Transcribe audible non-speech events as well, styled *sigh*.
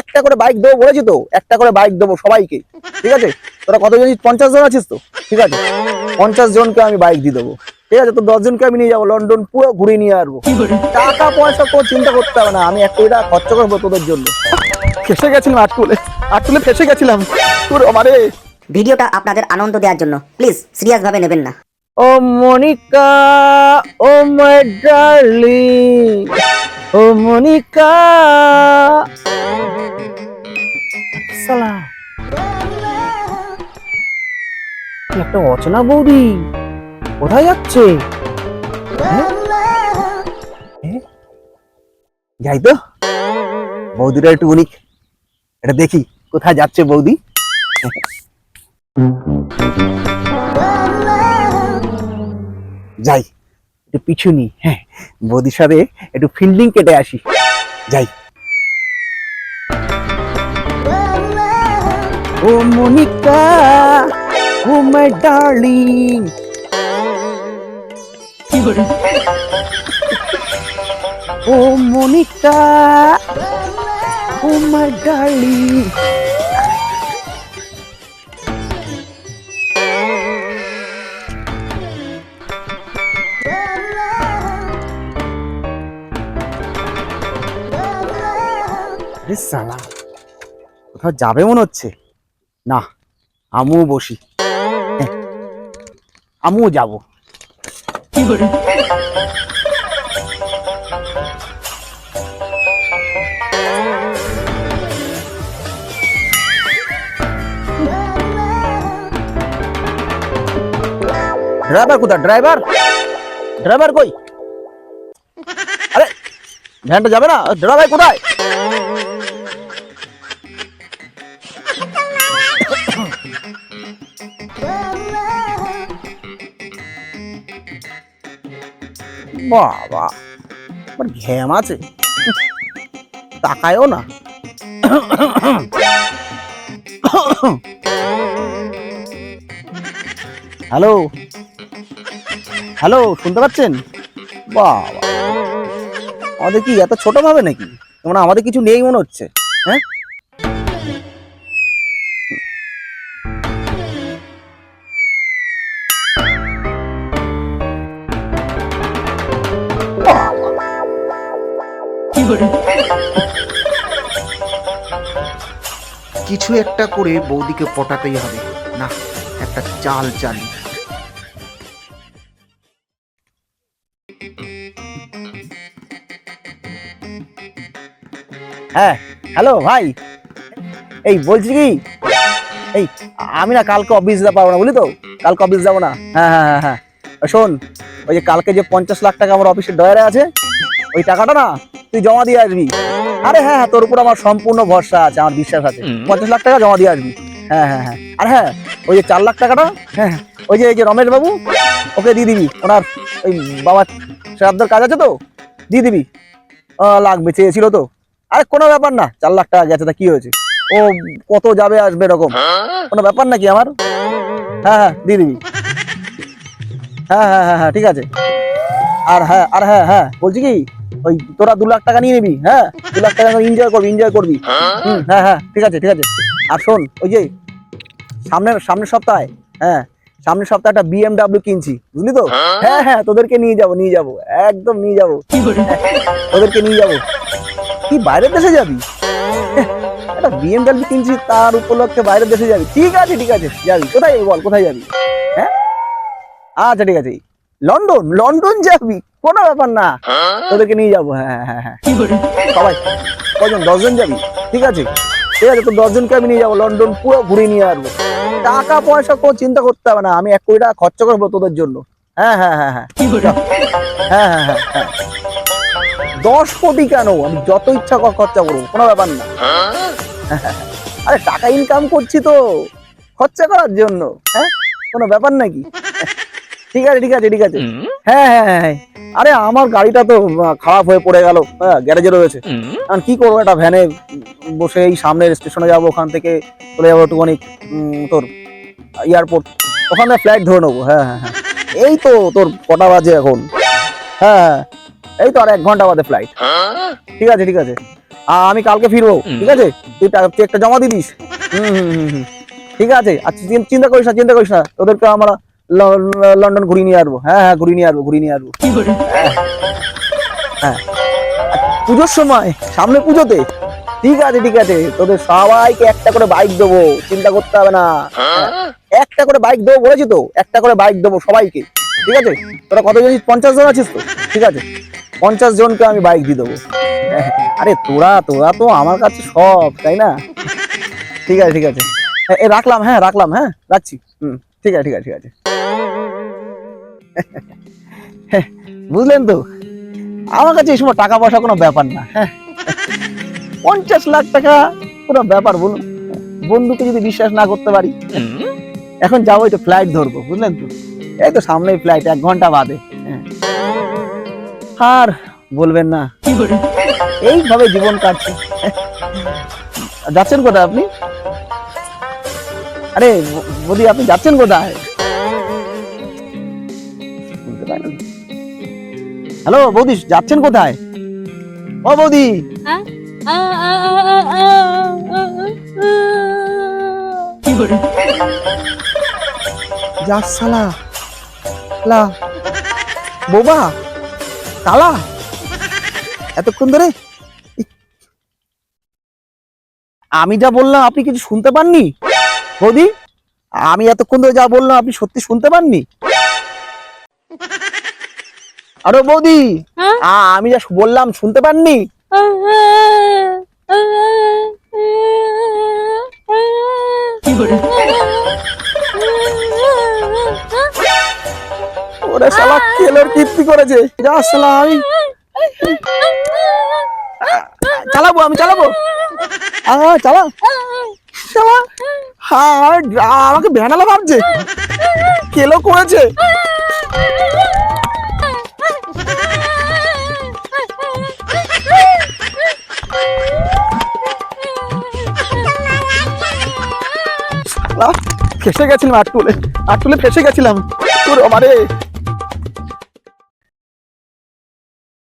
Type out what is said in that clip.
একটা করে বাইক দেবো বলেছি তো, একটা করে বাইক দেবো সবাইকে, ঠিক আছে? তোরা কতজন? পঞ্চাশ জন আছিস তো, ঠিক আছে? পঞ্চাশ জনকে আমি বাইক দিয়ে দেবো, ঠিক আছে? তো দশ জনকে আমি নিয়ে যাব, লন্ডন পুরো ঘুরে নিয়ে আসব। টাকা পয়সা তোর চিন্তা করতে হবে না, আমি এক কোটি টাকা খরচ করব তোদের জন্য। ফেসে গেছিলাম আটকুলে আটকুলে ফেসে গেছিলাম। তোর আমারে ভিডিওটা আপনাদের আনন্দ দেওয়ার জন্য। প্লিজ সিরিয়াস ভাবে নেবেন না। Oh Monica, oh my darling. Oh Monica. সালা। একটা অচেনা বৌদি। কোথায় যাচ্ছে? যাই তো। বৌদিটা একটু উনিক এটা দেখি, কোথায় যাচ্ছে বৌদি? যাই, একটু পিছু নি হ্যাঁ বৌদির সাথে একটু ফিল্ডিং কেটে আসি। যাই। ও Monica, oh my darling. Oh Monica, oh my darling. সালা কোথাও যাবে মনে হচ্ছে? না আমিও বসি। হ্যাঁ, আমিও যাব। ড্রাইভার কোথায়? ড্রাইভার? ড্রাইভার কই? আরে ভ্যানটা যাবে না? ড্রাইভার কোথায়? বাবা, আমার ঘ্যাম আছে। তাকায়ও না। হ্যালো? হ্যালো, শুনতে পাচ্ছেন? বাবা, আমাদের কি এত ছোট ভাবে নাকি? মানে আমাদের কিছু নেই মনে হচ্ছে হ্যাঁ? কিছু একটা করে বৌদিকে পটাতেই হবে। না একটা চাল চালি। হ্যাঁ হ্যালো ভাই। এই বলছি কি? এই আমি না কালকে অফিস যেতে পারব না বুঝলি তো? কালকে অফিস যাব না। হ্যাঁ হ্যাঁ হ্যাঁ হ্যাঁ। শোন ওই যে কালকে যে পঞ্চাশ লাখ টাকা আমার অফিসের ডয়ারে আছে ওই টাকাটা না তুই জমা দিয়ে আসবি। আরে হ্যাঁ হ্যাঁ তোর উপর আমার সম্পূর্ণ ভরসা আছে আমার বিশ্বাস আছে। পঞ্চাশ লাখ টাকা জমা দিয়ে আসবি। হ্যাঁ হ্যাঁ হ্যাঁ। আর হ্যাঁ ওই যে চার লাখ টাকাটা হ্যাঁ হ্যাঁ, ওই যে এই যে রমেশ বাবু ওকে দিয়ে দিবি। ওনার ওই বাবার শ্রাদ্ধের কাজ আছে তো দিয়ে দিবি। লাগবে চেয়েছিল তো। আরে কোনো ব্যাপার না চার লাখ টাকা গেছে তা কি হয়েছে? ও কত যাবে আসবে এরকম? কোনো ব্যাপার নাকি আমার? হ্যাঁ হ্যাঁ দিয়ে দিবি। হ্যাঁ হ্যাঁ হ্যাঁ হ্যাঁ ঠিক আছে। আর হ্যাঁ আর হ্যাঁ হ্যাঁ বলছি কি? ওই তোরা দু লাখ টাকা নিয়ে নিবি হ্যাঁ? দু লাখ টাকা এনজয় করবি এনজয় করবি। হুম হ্যাঁ হ্যাঁ ঠিক আছে ঠিক আছে। আর শোন, ওই যে সামনের সামনের সপ্তাহে হ্যাঁ সামনের সপ্তাহে একটা বিএমডাব্লিউ কিনছি, বুঝলি তো? হ্যাঁ হ্যাঁ তোদেরকে নিয়ে যাব নিয়ে যাব, একদম নিয়ে যাব। তোদেরকে নিয়ে যাব। কি, বাইরের দেশে যাবি? একটা বিএমডাব্লিউ কিনছি, তার উপলক্ষে বাইরের দেশে যাবি। ঠিক আছে ঠিক আছে, যাবি। কোথায় বল, কোথায় যাবি? হ্যাঁ? আচ্ছা ঠিক আছে। লন্ডন লন্ডন যাবি? কোনো ব্যাপার না। তোদেরকে নিয়ে যাব হ্যাঁ হ্যাঁ হ্যাঁ হ্যাঁ। সবাই কজন? দশজন যাবি? ঠিক আছে? ঠিক আছে তো দশজনকে আমি নিয়ে যাব লন্ডন পুরো ঘুরে নিয়ে আসব। টাকা পয়সা কোনো চিন্তা করতে হবে না আমি এক কোটি টাকা খরচা করব তোদের জন্য। হ্যাঁ হ্যাঁ হ্যাঁ হ্যাঁ। হ্যাঁ হ্যাঁ হ্যাঁ হ্যাঁ। দশ কোটি কেন? আমি যত ইচ্ছা কর খরচা করব কোনো ব্যাপার না। আরে টাকা ইনকাম করছি তো খরচা করার জন্য হ্যাঁ? কোনো ব্যাপার নাকি? ঠিক আছে ঠিক আছে ঠিক আছে। হ্যাঁ হ্যাঁ হ্যাঁ হ্যাঁ। আরে আমার গাড়িটা তো খারাপ হয়ে পড়ে গেল। হ্যাঁ গ্যারেজে রয়েছে। আমি কি করব একটা ভ্যানে বসে এই সামনের স্টেশনে যাব ওখান থেকে চলে যাব একটুখানি তোর এয়ারপোর্ট। ওখানে ফ্লাইট ধরে নেব। হ্যাঁ হ্যাঁ হ্যাঁ। এই তো তোর কটা বাজে এখন। হ্যাঁ এই তো আর এক ঘণ্টা বাদে ফ্লাইট ঠিক আছে ঠিক আছে। আমি কালকে ফিরবো। ঠিক আছে? তুই চেকটা জমা দিয়ে দিস। হুম, হুম, হুম, হুম। ঠিক আছে। আচ্ছা চিন্তা করিস না চিন্তা করিস না। তোদেরকে আমরা লন্ডন ঘুরিয়ে নিয়ে আসব। হ্যাঁ হ্যাঁ ঘুরিয়ে নিয়ে আসব ঘুরিয়ে নিয়ে আসব। হ্যাঁ। হ্যাঁ। পুজোর সময় সামনে পুজোতে। ঠিক আছে ঠিক আছে তোদের সবাইকে একটা করে বাইক দেবো চিন্তা করতে হবে না। হ্যাঁ, একটা করে বাইক দেবো বলেছি তো একটা করে বাইক দেবো সবাইকে। ঠিক আছে? তোরা কত জানিস পঞ্চাশ জন আছিস তো? ঠিক আছে? পঞ্চাশ জনকে আমি বাইক দিয়ে দেবো। হ্যাঁ, আরে তোরা তোরা তো আমার কাছে সব তাই না? ঠিক আছে ঠিক আছে। রাখলাম হ্যাঁ রাখলাম হ্যাঁ রাখছি। হুম ঠিক আছে ঠিক আছে ঠিক আছে। *laughs* বুঝলেন তো? আমার কাছে এই সময় টাকা পয়সা কোনো ব্যাপার না হ্যাঁ? পঞ্চাশ লাখ টাকা কোনো ব্যাপার বলুন। বন্ধুকে যদি বিশ্বাস না করতে পারি এখন যাব একটু ফ্লাইট ধরবো বুঝলেন তো? এই তো সামনেই ফ্লাইট এক ঘণ্টা বাদে হ্যাঁ। আর বলবেন না এইভাবে জীবন কাটছে। যাচ্ছেন কোথায় আপনি? আরে ব- বৌদি আপনি যাচ্ছেন কোথায়? হ্যালো, বৌদি, যাচ্ছেন কোথায়? ও বৌদি। সালা বোবা, কালা। এতক্ষণ ধরে আমি যা বললাম, আপনি কিছু শুনতে পাননি? বৌদি, আমি এতক্ষণ ধরে যা বললাম, আপনি সত্যি শুনতে পাননি? আরে বৌদি আ- আমি যা বললাম শুনতে পাননি? ওরে শালা কেলোর কীর্তি করেছে। যা শালা আমি চালাবো আমি চালাবো? চালা। শালা হ্যাঁ আমাকে ভ্যানালা ভাবছে কেলো করেছে। শালা, ফেসে গেছিলাম আটটুলে আটটুলে ফেসে গেছিলাম। তোর আমারে